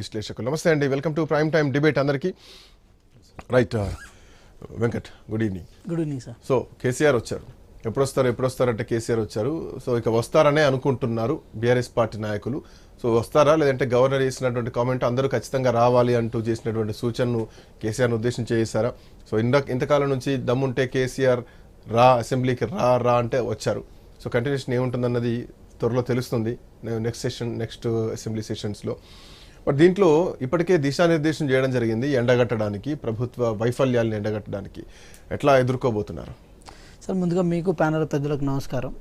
విశ్లేషకులు. నమస్తే అండి. Welcome to prime time debate అందరికీ. Right Venkat good evening good evening sir so KCR వచ్చారు. ఎప్పుడు వస్తారు ఎప్పుడు వస్తారంటే కేసీఆర్ వచ్చారు. సో ఇక వస్తారనే అనుకుంటున్నారు బీఆర్ఎస్ పార్టీ నాయకులు. సో వస్తారా? లేదంటే గవర్నర్ చేసినటువంటి కామెంట్ అందరూ ఖచ్చితంగా రావాలి అంటూ చేసినటువంటి సూచనను కేసీఆర్ను ఉద్దేశించి చేశారా? సో ఇంత ఇంతకాలం నుంచి దమ్ముంటే కేసీఆర్ రా అసెంబ్లీకి రా రా అంటే వచ్చారు. సో కంటిన్యూషన్ ఏముంటుందన్నది త్వరలో తెలుస్తుంది. నెక్స్ట్ సెషన్ నెక్స్ట్ అసెంబ్లీ సెషన్స్లో బట్ దీంట్లో ఇప్పటికే దిశానిర్దేశం చేయడం జరిగింది ఎండగట్టడానికి ప్రభుత్వ వైఫల్యాలను ఎండగట్టడానికి. ఎట్లా ఎదుర్కోబోతున్నారు? సార్ ముందుగా మీకు ప్యానల్ పెద్దలకు నమస్కారం.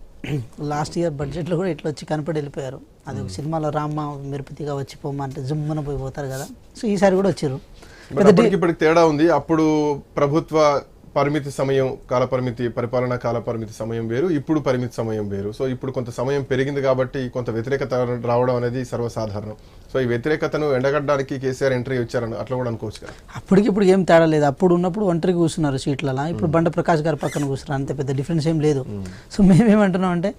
లాస్ట్ ఇయర్ బడ్జెట్లో కూడా ఇట్లా వచ్చి కనపడి వెళ్ళిపోయారు అది ఒక సినిమాలో రామ్మ మిరుపతిగా వచ్చి పోమంటే జుమ్మున పోయి పోతారు కదా. సో ఈసారి కూడా వచ్చారు తేడా ఉంది. అప్పుడు ప్రభుత్వ పరిమితి సమయం కాల పరిమితి పరిపాలనా కాల పరిమితి సమయం వేరు ఇప్పుడు పరిమితి సమయం వేరు. సో ఇప్పుడు కొంత సమయం పెరిగింది కాబట్టి కొంత వ్యతిరేకత రావడం అనేది సర్వసాధారణం. సో ఈ వ్యతిరేకతను ఎండగట్టడానికి కేసీఆర్ ఎంట్రీ వచ్చారని అట్లా కూడా అనుకోవచ్చు కదా. అప్పటికి ఇప్పుడు ఏం తేడా లేదు. అప్పుడు ఉన్నప్పుడు ఒంటరికి కూర్చున్నారు సీట్లలో. ఇప్పుడు బండ ప్రకాష్ గారి పక్కన కూర్చున్నారు. అంతే పెద్ద డిఫరెన్స్ ఏం లేదు. సో మేమేమంటున్నాం అంటే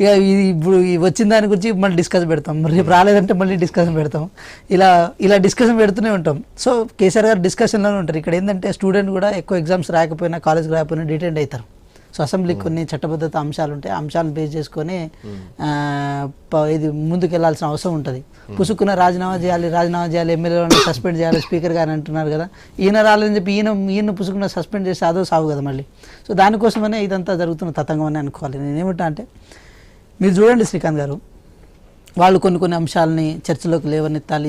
ఇక ఇది ఇప్పుడు వచ్చిన దాని గురించి మళ్ళీ డిస్కస్ పెడతాం. రేపు రాలేదంటే మళ్ళీ డిస్కషన్ పెడతాం. ఇలా ఇలా డిస్కషన్ పెడుతూనే ఉంటాం. సో కేసీఆర్ గారు డిస్కషన్లోనే ఉంటారు. ఇక్కడ ఏంటంటే స్టూడెంట్ కూడా ఎక్కువ ఎగ్జామ్స్ రాకపోయినా కాలేజ్కి రాకపోయినా డిటెండ్ అవుతారు. సో అసెంబ్లీకి కొన్ని చట్టబద్ధత అంశాలు ఉంటాయి. అంశాలను బేస్ చేసుకొని ప- ఇది ముందుకెళ్ళాల్సిన అవసరం ఉంటుంది. పుసుకున్న రాజీనామా చేయాలి రాజీనామా చేయాలి ఎమ్మెల్యేలను సస్పెండ్ చేయాలి స్పీకర్ గారు అంటున్నారు కదా. ఈయన రాలేదని చెప్పి ఈయన ఈయన పుసుకున్న సస్పెండ్ చేసి అదో సాగు కదా మళ్ళీ. సో దానికోసమనే ఇదంతా జరుగుతున్న తతంగం అని అనుకోవాలి. నేను ఏమిటా అంటే మీరు చూడండి శ్రీకాంత్ గారు. వాళ్ళు కొన్ని కొన్ని అంశాలని చర్చలోకి లేవనెత్తాలి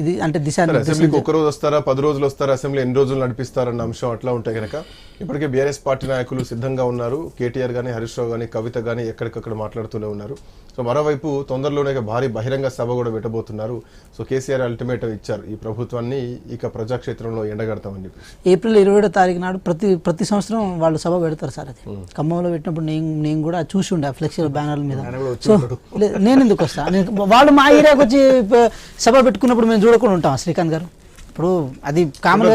ఇది అంటే దిశానిర్దేశం అసెంబ్లీకి ఒక రోజు వస్తారా? పది రోజులు వస్తారా? అసెంబ్లీ ఎన్ని రోజులు నడిపిస్తారన్న అంశం అట్లా ఉంటే కనుక ఇప్పటికే బీఆర్ఎస్ పార్టీ నాయకులు సిద్ధంగా ఉన్నారు. కేటీఆర్ కానీ హరీష్ రావు కానీ కవిత కానీ ఎక్కడికక్కడ మాట్లాడుతూనే ఉన్నారు. సో మరోవైపు తొందరలోనే భారీ బహిరంగ సభ కూడా పెట్టబోతున్నారు. సో కేసీఆర్ అల్టిమేటం ఇచ్చారు. ఈ ప్రభుత్వాన్ని ఇక ప్రజాక్షేత్రంలో ఎండగడతామని చెప్పి ఏప్రిల్ ఇరవై తారీఖు నాడు ప్రతి ప్రతి సంవత్సరం వాళ్ళు సభ పెడతారు సార్ అది. ఖమ్మంలో పెట్టినప్పుడు నేను నేను కూడా చూసి ఉండే ఫ్లెక్సీల బ్యానర్ల మీద. సో నేను ఎందుకు వస్తా? నేను వాళ్ళు మా ఏరియాకి వచ్చి సభ పెట్టుకున్నప్పుడు మేము చూడకుండా ఉంటాం శ్రీకాంత్ గారు. ఇప్పుడు అది కామన్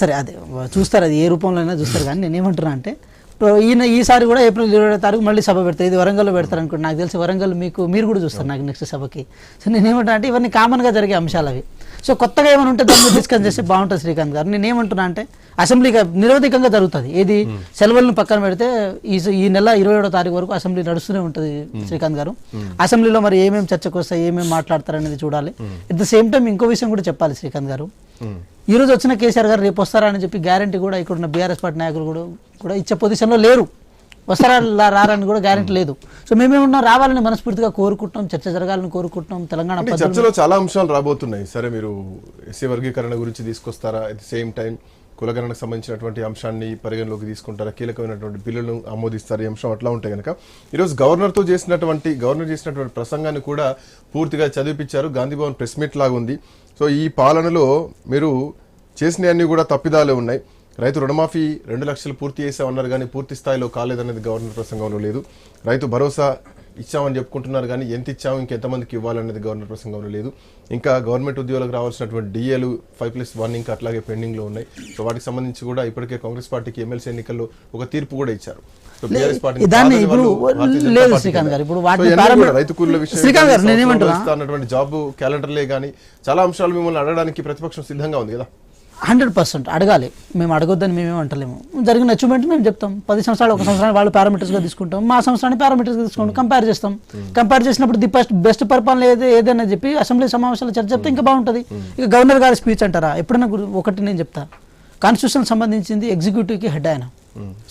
సరే అదే చూస్తారు అది ఏ రూపంలో అయినా చూస్తారు కానీ నేను ఏమంటున్నా అంటే ఇప్పుడు ఈయన ఈసారి కూడా ఏప్రిల్ ఇరవై తారీఖు మళ్ళీ సభ పెడతారు. ఇది వరంగల్లో పెడతారు అనుకోండి నాకు తెలిసి వరంగల్ మీకు మీరు కూడా చూస్తారు నాకు నెక్స్ట్ సభకి. సో నేను ఏమంటున్నా అంటే ఇవన్నీ కామన్గా జరిగే అంశాలు అవి. సో కొత్తగా ఏమైనా ఉంటే దాన్ని డిస్కస్ చేస్తే బాగుంటుంది శ్రీకాంత్ గారు. నేను ఏమంటున్నా అంటే అసెంబ్లీగా నిరవధికంగా జరుగుతుంది. ఏది సెలవులను పక్కన పెడితే ఈ ఈ నెల ఇరవై ఏడో తారీఖు వరకు అసెంబ్లీ నడుస్తూనే ఉంటుంది శ్రీకాంత్ గారు. అసెంబ్లీలో మరి ఏమేమి చర్చకు వస్తాయి ఏమేమి మాట్లాడతారు అనేది చూడాలి. ఎట్ ద సేమ్ టైం ఇంకో విషయం కూడా చెప్పాలి శ్రీకాంత్ గారు. ఈ రోజు వచ్చిన కేసీఆర్ గారు రేపు వస్తారా అని చెప్పి గ్యారంటీ కూడా ఇక్కడ ఉన్న బీఆర్ఎస్ పార్టీ నాయకులు కూడా కూడా ఇచ్చే పొజిషన్లో లేరు. వస్తారా రారని కూడా గ్యారంటీ లేదు. సో మేమేమన్నా రావాలని మనస్ఫూర్తిగా కోరుకుంటున్నాం చర్చ జరగాలని కోరుకుంటున్నాం తెలంగాణ చర్చలో చాలా అంశాలు రాబోతున్నాయి. సరే మీరు ఎస్సీ వర్గీకరణ గురించి తీసుకొస్తారా? అట్ ది సేమ్ టైం కులగణకు సంబంధించినటువంటి అంశాన్ని పరిగణలోకి తీసుకుంటారా? కీలకమైనటువంటి బిల్లులను ఆమోదిస్తారు? ఈ అంశం అట్లా ఉంటే కనుక ఈరోజు గవర్నర్తో చేసినటువంటి గవర్నర్ చేసినటువంటి ప్రసంగాన్ని కూడా పూర్తిగా చదివిపించారు. గాంధీ భవన్ ప్రెస్ మీట్ లాగా ఉంది సో ఈ పాలనలో మీరు చేసినవన్నీ కూడా తప్పిదాలే ఉన్నాయి. రైతు రుణమాఫీ రెండు లక్షలు పూర్తి చేసామన్నారు కానీ పూర్తి స్థాయిలో కాలేదనేది గవర్నర్ ప్రసంగంలో లేదు. రైతు భరోసా ఇచ్చామని చెప్పుకుంటున్నారు కానీ ఎంత ఇచ్చాము ఇంకెంతమందికి ఇవ్వాలనేది గవర్నర్ ప్రసంగంలో లేదు. ఇంకా గవర్నమెంట్ ఉద్యోగులకు రావాల్సినటువంటి డిఏలు ఫైవ్ ప్లస్ వన్ ఇంకా అట్లాగే పెండింగ్లో ఉన్నాయి. సో వాటికి సంబంధించి కూడా ఇప్పటికే కాంగ్రెస్ పార్టీకి ఎమ్మెల్సీ ఎన్నికల్లో ఒక తీర్పు కూడా ఇచ్చారు. రైతు కూలీల విషయం జాబ్ క్యాలెండర్లే కానీ చాలా అంశాలు మిమ్మల్ని అడగడానికి ప్రతిపక్షం సిద్ధంగా ఉంది కదా. హండ్రెడ్ పర్సెంట్ అడగాలి. మేము అడగొద్దని మేమేం అంటలేము. జరిగిన అచీవ్మెంట్ మేము చెప్తాం. పది సంవత్సరాలు ఒక సంవత్సరాన్ని వాళ్ళు పారామీటర్స్గా తీసుకుంటాం. మా సంవత్సరాన్ని పారామీటర్స్గా తీసుకుంటాం. కంపేర్ చేస్తాం. కంపేర్ చేసినప్పుడు ది బెస్ట్ బెస్ట్ పరిపాలన ఏది ఏదైనా చెప్పి అసెంబ్లీ సమావేశాలు చర్చ చెప్తే ఇంకా బాగుంటుంది. ఇక గవర్నర్ గారి స్పీచ్ అంటారా? ఎప్పుడైనా ఒకటి నేను చెప్తా. కాన్స్టిట్యూషన్ సంబంధించింది ఎగ్జిక్యూటివ్కి హెడ్ ఆయన.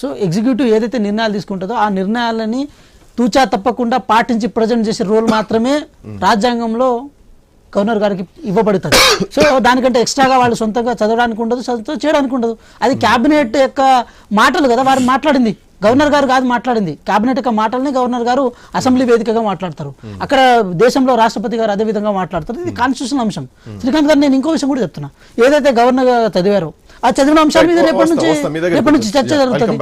సో ఎగ్జిక్యూటివ్ ఏదైతే నిర్ణయాలు తీసుకుంటుందో ఆ నిర్ణయాలని తూచా తప్పకుండా పాటించి ప్రజెంట్ చేసే రోల్ మాత్రమే రాజ్యాంగంలో గవర్నర్ గారికి ఇవ్వబడుతుంది. సో దానికంటే ఎక్స్ట్రాగా వాళ్ళు సొంతంగా చదవడానికి ఉండదు సొంతంగా చేయడానికి ఉండదు. అది క్యాబినెట్ యొక్క మాటలు కదా వారు మాట్లాడింది. గవర్నర్ గారు కాదు మాట్లాడింది. క్యాబినెట్ యొక్క మాటల్ని గవర్నర్ గారు అసెంబ్లీ వేదికగా మాట్లాడతారు. అక్కడ దేశంలో రాష్ట్రపతి గారు అదే విధంగా మాట్లాడతారు. ఇది కాన్స్టిట్యూషన్ అంశం. శ్రీకాంత్ గారు నేను ఇంకో విషయం కూడా చెప్తున్నా. ఏదైతే గవర్నర్ గారు చదివారో ఆ చదివిన అంశాల మీద. రేపటి నుంచి రేపటి నుంచి చర్చ జరుగుతుంది.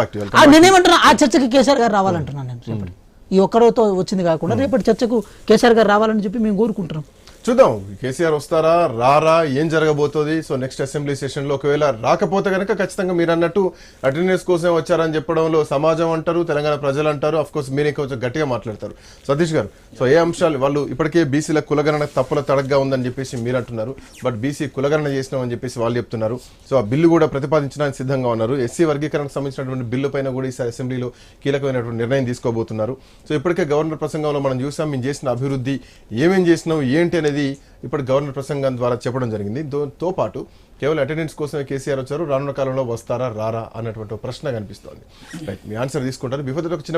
నేనేమంటున్నా ఆ చర్చకి కేసీఆర్ గారు రావాలంటున్నాను నేను రేపటి. ఈ ఒక్కరోతో వచ్చింది కాకుండా రేపటి చర్చకు కేసీఆర్ గారు రావాలని చెప్పి మేము కోరుకుంటున్నాం. చూద్దాం. కేసీఆర్ వస్తారా? రారా? ఏం జరగబోతోంది? సో నెక్స్ట్ అసెంబ్లీ సెషన్లో ఒకవేళ రాకపోతే కనుక ఖచ్చితంగా మీరు అన్నట్టు అటెండెన్స్ కోసం వచ్చారని చెప్పడంలో సమాజం అంటారు తెలంగాణ ప్రజలు అంటారు అఫ్ కోర్స్ మీరే కొంచెం గట్టిగా మాట్లాడతారు. సతీష్ గారు సో ఏ అంశాలు వాళ్ళు ఇప్పటికే బీసీల కులగణన తప్పుల తడగ్గా ఉందని చెప్పేసి మీరు అంటున్నారు బట్ బీసీ కులగణన చేసినామని చెప్పేసి వాళ్ళు చెప్తున్నారు. సో ఆ బిల్లు కూడా ప్రతిపాదించడానికి సిద్ధంగా ఉన్నారు. ఎస్సీ వర్గీకరణకు సంబంధించినటువంటి బిల్లు పైన కూడా ఈసారి అసెంబ్లీలో కీలకమైనటువంటి నిర్ణయం తీసుకోబోతున్నారు. సో ఇప్పటికే గవర్నర్ ప్రసంగంలో మనం చూసాం మేము చేసిన అభివృద్ధి ఏమేం చేసినాం ఏంటి అనేది ఇప్పుడు గవర్నర్ ప్రసంగం ద్వారా చెప్పడం జరిగింది. తో పాటు కేవలం అటెండెన్స్ కోసమే కేసీఆర్ వచ్చారు రానున్న కాలంలో వస్తారా రారా అన్నటువంటి ప్రశ్న కనిపిస్తోంది. రైట్ మీ ఆన్సర్ తీసుకుంటారు. బిఫోర్ ఒక చిన్న